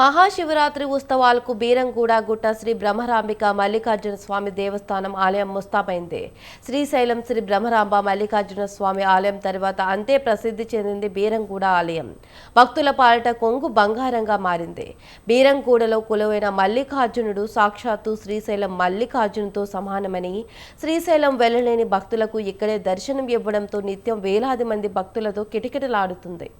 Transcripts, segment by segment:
మహాశివరాత్రి ఉత్సవాలకు బీరంగూడ గుట్ట శ్రీ బ్రహ్మరాంబిక మల్లికార్జున స్వామి దేవస్థానం ఆలయం ముస్తాబైంది. శ్రీశైలం శ్రీ బ్రహ్మరాంబ మల్లికార్జున స్వామి ఆలయం తర్వాత అంతే ప్రసిద్ధి చెందింది బీరంగూడ ఆలయం. భక్తుల పాలిట కొంగు బంగారంగా మారింది. బీరంగూడలో కొలువైన మల్లికార్జునుడు సాక్షాత్తు శ్రీశైలం మల్లికార్జునుతో సమానమని శ్రీశైలం వెళ్ళలేని భక్తులకు ఇక్కడే దర్శనం ఇవ్వడంతో నిత్యం వేలాది మంది భక్తులతో కిటకిటలాడుతుంది.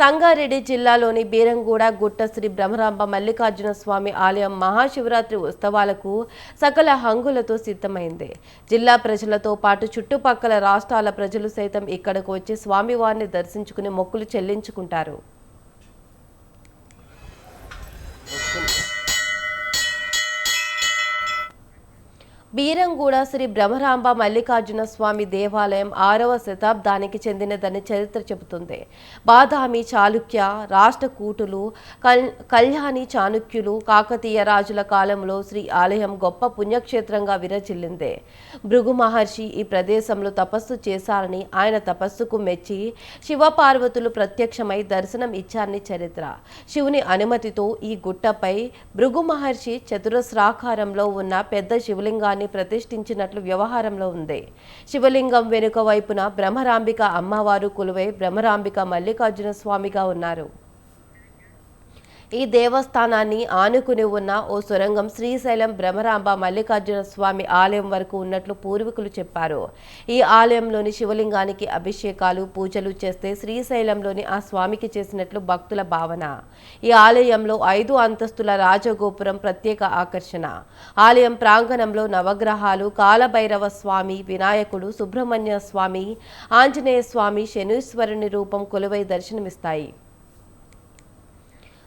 సంగారెడ్డి జిల్లాలోని బీరంగూడ గుట్ట శ్రీ బ్రహ్మరాంబ మల్లికార్జున స్వామి ఆలయం మహాశివరాత్రి ఉత్సవాలకు సకల హంగులతో సిద్ధమైంది. జిల్లా ప్రజలతో పాటు చుట్టుపక్కల రాష్ట్రాల ప్రజలు సైతం ఇక్కడకు వచ్చి స్వామివారిని దర్శించుకుని మొక్కులు చెల్లించుకుంటారు. బీరంగూడ శ్రీ బ్రహ్మరాంబ మల్లికార్జున స్వామి దేవాలయం ఆరవ శతాబ్దానికి చెందినదని చరిత్ర చెబుతుంది. బాదామి చాళుక్య రాష్ట్రకూటులు కల్ కళ్యాణి చాణుక్యులు కాకతీయ రాజుల కాలంలో శ్రీ ఆలయం గొప్ప పుణ్యక్షేత్రంగా విరచిల్లింది భృగు మహర్షి ఈ ప్రదేశంలో తపస్సు చేశారని ఆయన తపస్సుకు మెచ్చి శివపార్వతులు ప్రత్యక్షమై దర్శనం ఇచ్చారని చరిత్ర. శివుని అనుమతితో ఈ గుట్టపై భృగు మహర్షి చతురస్రాకారంలో ఉన్న పెద్ద శివలింగాన్ని ప్రతిష్ఠించినట్లు వ్యవహారంలో ఉంది. శివలింగం వెనుక వైపున బ్రహ్మరాంబిక అమ్మవారు కొలువై బ్రహ్మరాంబిక మల్లికార్జున స్వామిగా ఉన్నారు. ఈ దేవస్థానాన్ని ఆనుకుని ఉన్న ఓ సొరంగం శ్రీశైలం భ్రమరాంబ మల్లికార్జున స్వామి ఆలయం వరకు ఉన్నట్లు పూర్వీకులు చెప్పారు. ఈ ఆలయంలోని శివలింగానికి అభిషేకాలు పూజలు చేస్తే శ్రీశైలంలోని ఆ స్వామికి చేసినట్లు భక్తుల భావన. ఈ ఆలయంలో ఐదు అంతస్తుల రాజగోపురం ప్రత్యేక ఆకర్షణ. ఆలయం ప్రాంగణంలో నవగ్రహాలు కాలభైరవ స్వామి వినాయకుడు సుబ్రహ్మణ్య స్వామి ఆంజనేయ స్వామి శనీశ్వరుని రూపం కొలువై దర్శనమిస్తాయి.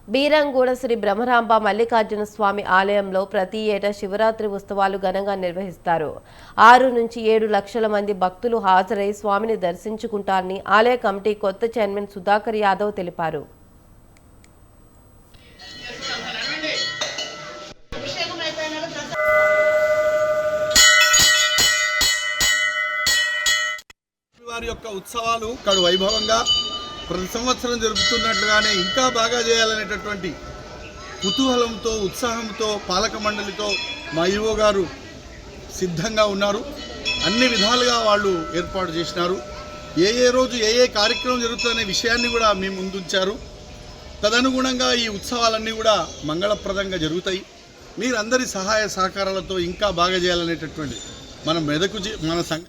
బీరంగూడ శ్రీ బ్రహ్మరాంబ మల్లికార్జున స్వామి ఆలయంలో ప్రతి ఏటా శివరాత్రి ఉత్సవాలు ఘనంగా నిర్వహిస్తారు. ఆరు నుంచి ఏడు లక్షల మంది భక్తులు హాజరై స్వామిని దర్శించుకుంటారని ఆలయ కమిటీ కొత్త చైర్మన్ సుధాకర్ యాదవ్ తెలిపారు. వారి యొక్క ఉత్సవాలు కడు వైభవంగా ప్రతి సంవత్సరం జరుపుతున్నట్లుగానే ఇంకా బాగా చేయాలనేటటువంటి కుతూహలంతో ఉత్సాహంతో పాలక మండలితో మా ఈవో గారు సిద్ధంగా ఉన్నారు. అన్ని విధాలుగా వాళ్ళు ఏర్పాటు చేసినారు. ఏ ఏ రోజు ఏ ఏ కార్యక్రమం జరుగుతుందనే విషయాన్ని కూడా మీ ముందుంచారు. తదనుగుణంగా ఈ ఉత్సవాలన్నీ కూడా మంగళప్రదంగా జరుగుతాయి. మీరందరి సహాయ సహకారాలతో ఇంకా బాగా చేయాలనేటటువంటి మన మెదకు మన సంఘ